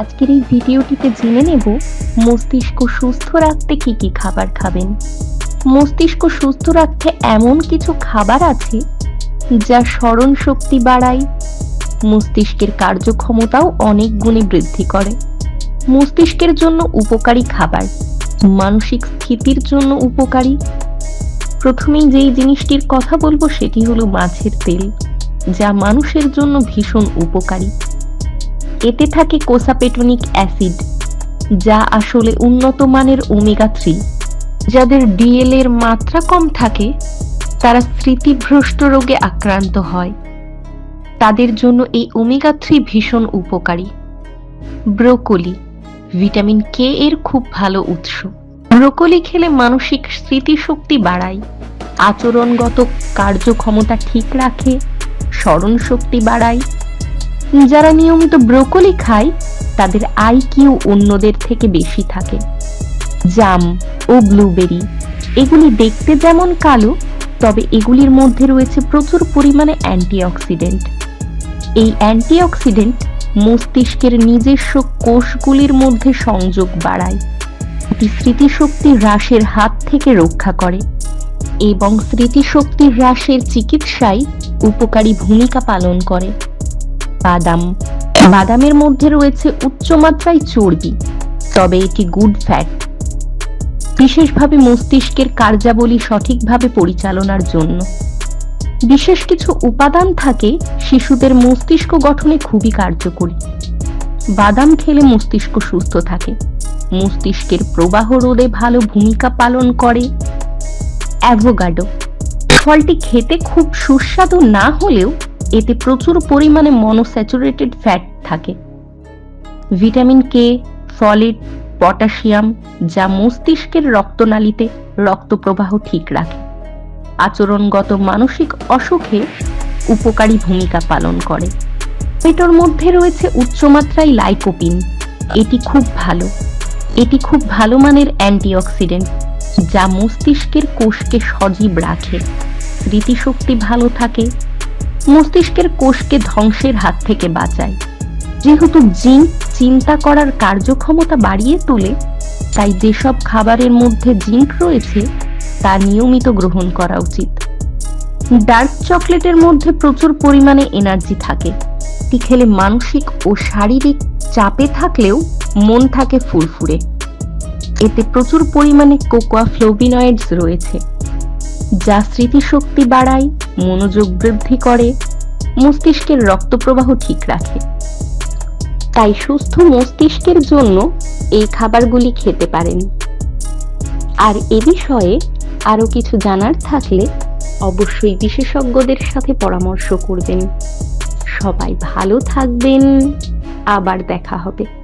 আজকের এই ভিডিওটিতে জেনে নেব মস্তিষ্ক সুস্থ রাখতে কি কি খাবার খাবেন। মস্তিষ্ক সুস্থ রাখতে এমন কিছু খাবার আছে যা স্মরণ শক্তি বাড়ায়, মস্তিষ্কের কার্যক্ষমতাও অনেক গুণে বৃদ্ধি করে। মস্তিষ্কের জন্য উপকারী খাবার, মানসিক স্থিতির জন্য উপকারী। প্রথমেই যেই জিনিসটির কথা বলব সেটি হলো মাছের তেল, যা মানুষের জন্য ভীষণ উপকারী। এতে থাকে কোসাপেটোনিক অ্যাসিড, যা আসলে উন্নত মানের ওমেগা থ্রি। যাদের ডিএল এর মাত্রা কম থাকে, তারা স্মৃতিভ্রষ্ট রোগে আক্রান্ত হয়। তাদের জন্য এই ওমেগা থ্রি ভীষণ উপকারী। ব্রোকলি, ভিটামিন কে এর খুব ভালো উৎস। ব্রোকলি খেলে মানসিক স্মৃতিশক্তি বাড়ায়। আচরণগত কার্যক্ষমতা ঠিক রাখে স্মরণ শক্তি বাড়ায় যারা নিয়মিত ব্রোকলি খায়, তাদের আইকিউ অন্যদের থেকে বেশি থাকে। জাম ও ব্লুবেরি, এগুলি দেখতে যেমন কালো, তবে এগুলির মধ্যে রয়েছে প্রচুর পরিমাণে অ্যান্টিঅক্সিডেন্ট। এই অ্যান্টিঅক্সিডেন্ট মস্তিষ্কের নিজস্ব কোষগুলির মধ্যে সংযোগ বাড়ায়। এটি স্মৃতিশক্তি হ্রাসের হাত থেকে রক্ষা করে এবং স্মৃতিশক্তি হ্রাসের চিকিৎসায় উপকারী ভূমিকা পালন করে। বাদাম। বাদামের মধ্যে রয়েছে উচ্চমাত্রায় চর্বি, তবে এটি গুড ফ্যাট বিশেষভাবে মস্তিষ্কের কার্যাবলী সঠিকভাবে পরিচালনার জন্য। বিশেষ কিছু উপাদান থাকে শিশুদের মস্তিষ্ক গঠনে খুবই কার্যকরী। বাদাম খেলে মস্তিষ্ক সুস্থ থাকে। মস্তিষ্কের প্রবাহ রোধে ভালো ভূমিকা পালন করে। অ্যাভোগাডো ফলটি খেতে খুব সুস্বাদু না হলেও এতে প্রচুর পরিমাণে মনোস্যাচুরেটেড ফ্যাট থাকে। ভিটামিন কে ফলেট পটাশিয়াম যা মস্তিষ্কের রক্তনালীতে রক্ত প্রবাহ ঠিক রাখে। আচরণগত মানসিক অসুখে উপকারী ভূমিকা পালন করে। পেটোর মধ্যে রয়েছে উচ্চমাত্রায় লাইকোপিন এটি খুব ভালো। এটি খুব ভালো মানের অ্যান্টিঅক্সিডেন্ট যা মস্তিষ্কের কোষকে সজীব রাখে। স্মৃতিশক্তি ভালো থাকে। মস্তিষ্কের কোষকে ধ্বংসের হাত থেকে বাঁচায়। যেহেতু জিঙ্ক চিন্তা করার কার্যক্ষমতা বাড়িয়ে তোলে, তাই যেসব খাবারের মধ্যে জিঙ্ক রয়েছে, তা নিয়মিত গ্রহণ করা উচিত। ডার্ক চকলেটের মধ্যে প্রচুর পরিমাণে এনার্জি থাকে। এটি খেলে মানসিক ও শারীরিক চাপে থাকলেও মন থাকে ফুরফুরে। এতে প্রচুর পরিমাণে কোকোয়া ফ্লোবিনয়েডস রয়েছে। যা স্মৃতিশক্তি বাড়ায়, মনোযোগ বৃদ্ধি করে, মস্তিষ্কের রক্ত প্রবাহ ঠিক রাখে। তাই সুস্থ মস্তিষ্কের জন্য এই খাবারগুলি খেতে পারেন। আর এ বিষয়ে আরও কিছু জানার থাকলে অবশ্যই বিশেষজ্ঞদের সাথে পরামর্শ করবেন। সবাই ভালো থাকবেন। আবার দেখা হবে।